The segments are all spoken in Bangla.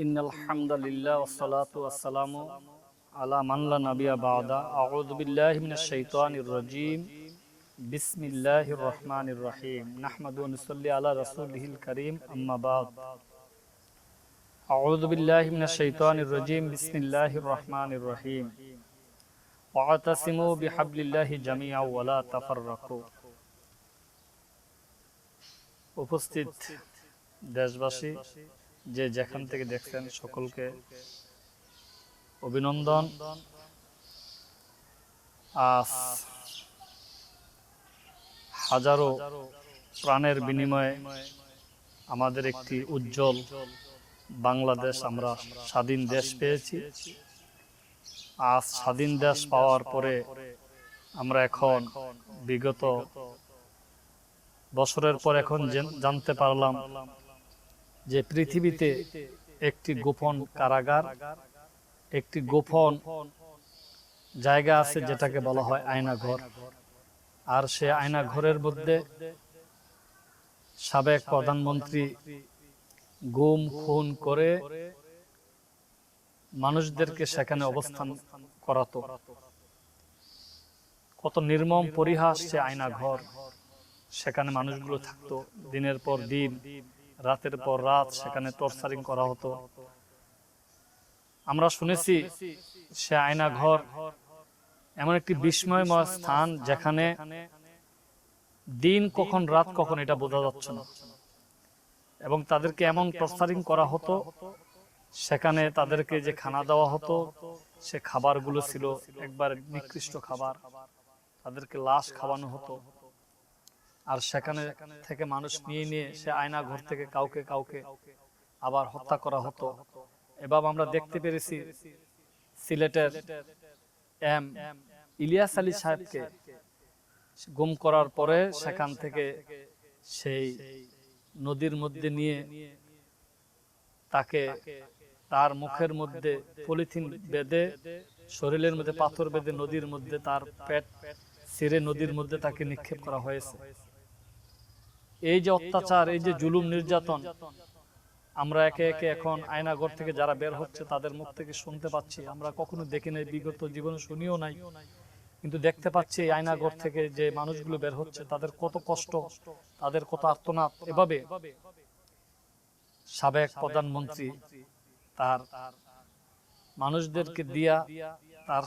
إن الحمد لله والصلاة والسلام على من لا نبي بعد أعوذ بالله من الشيطان الرجيم بسم الله الرحمن الرحيم نحمد ونصلي على رسوله الكريم أما بعد أعوذ بالله من الشيطان الرجيم بسم الله الرحمن الرحيم واعتصموا بحبل الله جميعا ولا تفرقوا উপস্থিত দেশবাসী যে যেখান থেকে দেখছেন সকলকে অভিনন্দন। আজ হাজারো প্রাণের বিনিময়ে আমাদের একটি উজ্জ্বল বাংলাদেশ আমরা স্বাধীন দেশ পেয়েছি। আজ স্বাধীন দেশ পাওয়ার পরে আমরা এখন বিগত বছরের পর এখন জানতে পারলাম যে পৃথিবীতে একটি গোপন কারাগার, একটি গোপন জায়গা আছে যেটাকে বলা হয় আয়না ঘর আর সে আয়না ঘরের মধ্যে সাবেক প্রধানমন্ত্রী গুম, খুন করে মানুষদেরকে সেখানে অবস্থান করাতো। কত নির্মম পরিহাস সে আয়না ঘর সেখানে মানুষগুলো থাকতো দিনের পর দিন। রাতের পর রাত সেখানে টর্চারিং করা হতো। আমরা শুনেছি, সে আয়না ঘর এমন একটি বিস্ময়ময় স্থান যেখানে দিন কখন, রাত কখন, এটা বোঝা যাচ্ছে না। এবং তাদেরকে এমন টর্চারিং করা হতো, সেখানে তাদেরকে যে খানা দেওয়া হতো, সে খাবারগুলো ছিল একবার নিকৃষ্ট খাবার। তাদেরকে লাশ খাওয়ানো হতো। আর সেখানে থেকে মানুষ নিয়ে নিয়ে সে আয়না ঘর থেকে কাউকে কাউকে আবার হত্যা করা হতো। এবার আমরা দেখতে পেরেছি সিলেটের এম ইলিয়াস আলী সাহেবকে গুম করার পরে সেখান থেকে সেই নদীর মধ্যে নিয়ে তাকে তার মুখের মধ্যে পলিথিন বেঁধে, শরীরের মধ্যে পাথর বেঁধে নদীর মধ্যে তার পেট ছিঁড়ে নদীর মধ্যে তাকে নিক্ষেপ করা হয়েছে। এই যে অত্যাচার, এই যে জুলুম নির্যাতন, আমরা একে একে এখন আয়নাঘর থেকে যারা বের হচ্ছে তাদের মুখ থেকে শুনতে পাচ্ছি। আমরা কখনো দেখি নাই, বিগত জীবনে শুনিও নাই। কিন্তু দেখতে পাচ্ছি এই আয়নাঘর থেকে যে মানুষগুলো বের হচ্ছে, তাদের কত কষ্ট, তাদের কত আর্তনাদ। এভাবে সাবেক প্রধানমন্ত্রী তার মানুষদেরকে দিয়া, তার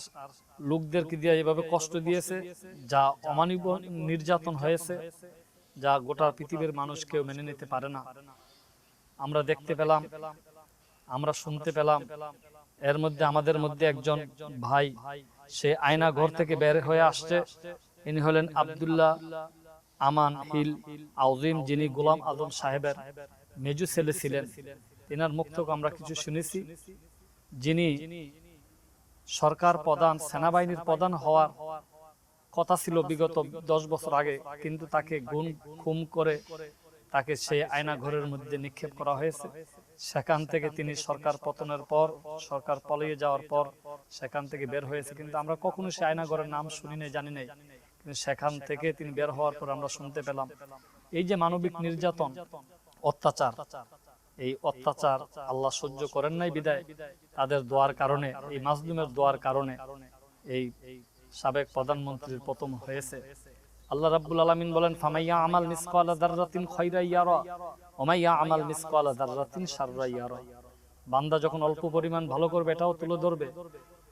লোকদেরকে দিয়া এভাবে কষ্ট দিয়েছে, যা অমানব নির্যাতন হয়েছে। যা গোটা পৃথিবীর মানুষ কেউ মেনে নিতে পারে না। আমরা দেখতে পেলাম, আমরা শুনতে পেলাম, এর মধ্যে আমাদের মধ্যে একজন ভাই, সে আয়না ঘর থেকে বের হয়ে আসছে। ইনি হলেন আব্দুল্লাহ আমান হিল আউজিম, যিনি গোলাম আজম সাহেবের মেজু ছেলে ছিলেন। তিনার মুখ থেকে আমরা কিছু শুনেছি, যিনি সরকার প্রধান, সেনাবাহিনীর প্রধান হওয়ার কথা ছিল বিগত দশ বছর আগে কিন্তু তাকে গুণ খুম করে তাকে সেই আয়না ঘরের মধ্যে নিক্ষেপ করা হয়েছে। সেখান থেকে তিনি সরকার পতনের পর সরকার পলিয়ে যাওয়ার পর সেখান থেকে বের হয়েছে। কিন্তু আমরা কখনো সেই আয়না ঘরের নাম শুনি নাই জানি নাই। কিন্তু সেখান থেকে তিনি বের হওয়ার পর আমরা শুনতে পেলাম। এই যে মানবিক নির্যাতন অত্যাচার এই অত্যাচার আল্লাহ সহ্য করেন নাই বিদায়। তাদের দোয়ার কারণে এই মাজলুমের দোয়ার কারণে এই সাবেক প্রধানমন্ত্রীর প্রথম হয়েছে। আল্লাহ রাব্বুল আলামিন বলেন, ফামাইয়া আমাল মিসকালা দাররাতিন খায়রা ইয়ারা, ওমাইয়া আমাল মিসকালা দাররাতিন শাররা ইয়ারা। বান্দা যখন অল্প পরিমাণ ভালো করবে, এটাও তুলে ধরবে।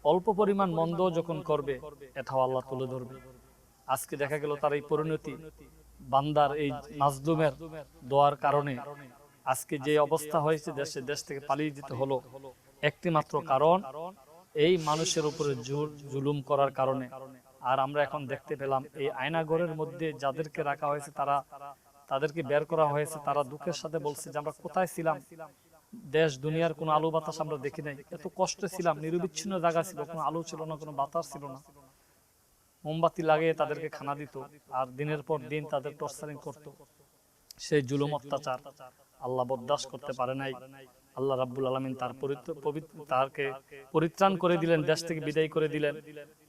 অল্প পরিমাণ মন্দ যখন করবে, এটাও আল্লাহ তুলে ধরবে। আজকে দেখা গেল তার এই পরিণতি। বান্দার এই মাজলুমের দোয়ার কারণে আজকে যে অবস্থা হয়েছে দেশে, দেশ থেকে পালিয়ে যেতে হলো। একটি মাত্র কারণ এই মানুষের উপরে জুল- জুলুম করার কারণে। আর আমরা এখন দেখতে পেলাম এই আয়নাঘরের মধ্যে যাদেরকে রাখা হয়েছে তারা, তাদেরকে বের করা হয়েছে, তারা দুঃখের সাথে বলছে যে আমরা কোথায় ছিলাম? দেশ, দুনিয়ার কোনো আলো বাতাস আমরা দেখি নাই। এত কষ্টে ছিলাম, নিরবিচ্ছিন্ন জায়গা ছিল, কোনো আলো ছিল না, কোনো বাতাস ছিল না। মোমবাতি লাগিয়ে তাদেরকে খানা দিত, আর দিনের পর দিন তাদের টর্চারিং করত। সেই জুলুম অত্যাচার আল্লাহ বরদাস্ত করতে পারে নাই। আল্লাহ রাব্বুল আলমিন তার পবিত্র- তারকে পরিত্রাণ করে দিলেন, দেশ থেকে বিদায় করে দিলেন।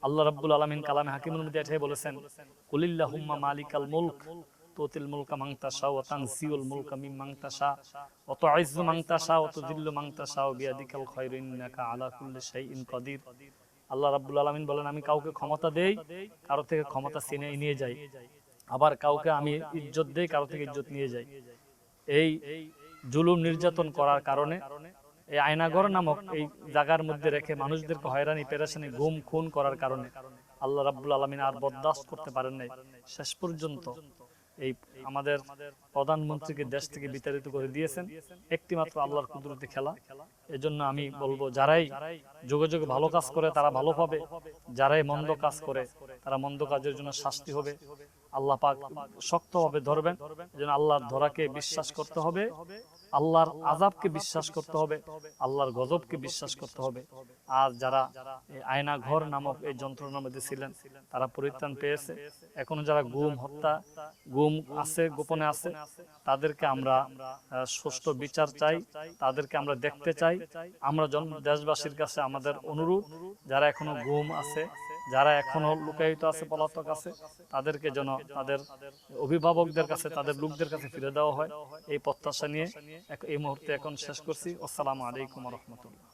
আল্লাহ রাব্বুল আলমিন কালামে হাকিমুল মধ্যে বলেছেন, কুলিল্লাহুম্মা মালিকাল মুলক, তুতিল মুলকা তানসিউল মুলকা তাশা ওয়া তুযিল্লু মান তাশা ওয়া বিয়াদিকাল আলা কুল্লি আল্লাহ রাব্বুল বলেন, আমি কাউকে ক্ষমতা দেই, কারও থেকে ক্ষমতা ছিনে নিয়ে যাই। আবার কাউকে আমি ইজ্জত দেই, কারও থেকে ইজ্জত নিয়ে যাই। এই জুলুম নির্যাতন করার কারণে এই আয়নাগর নামক এই জায়গার মধ্যে রেখে মানুষদেরকে হয়রানি, পেরেশানি, গুম, খুন করার কারণে আল্লাহ রাব্বুল আলমিন আর বরদাস্ত করতে পারেন নাই। শেষ পর্যন্ত এই আমাদের প্রধানমন্ত্রীকে দেশ থেকে বিতাড়িত করে দিয়েছেন। একটি মাত্র আল্লাহর কুদরতি খেলা। এজন্য আমি বলব, যারাই যোগে যোগে ভালো কাজ করে, তারা ভালো পাবে। যারাই মন্দ কাজ করে, তারা মন্দ কাজের জন্য শাস্তি হবে। আল্লাহ পাক শক্তভাবে ধরবেন। যেন আল্লাহর ধরাকে বিশ্বাস করতে হবে। আল্লাহর আজাবকে বিশ্বাস করতে হবে। আল্লাহর গজবকে বিশ্বাস করতে হবে। আর যারা আয়না ঘর নামক এই যন্ত্রণার মধ্যে ছিলেন, তারা পরিত্রাণ পেয়েছে। এখনও যারা গুম, হত্যা, গুম আছে, গোপনে আছে, তাদেরকে আমরা সুষ্ঠু বিচার চাই। তাদেরকে আমরা দেখতে চাই। আমরা দেশবাসীর কাছে আমাদের অনুরোধ, যারা এখনও গুম আছে যারা এখনও লুকায়িত আছে, পলাতক আছে, তাদেরকে যেন তাদের অভিভাবকদের কাছে, তাদের লোকদের কাছে ফিরে দেওয়া হয়। এই প্রত্যাশা নিয়ে এই মুহূর্তে এখন শেষ করছি। আসসালামু আলাইকুম রহমতুল্লাহ।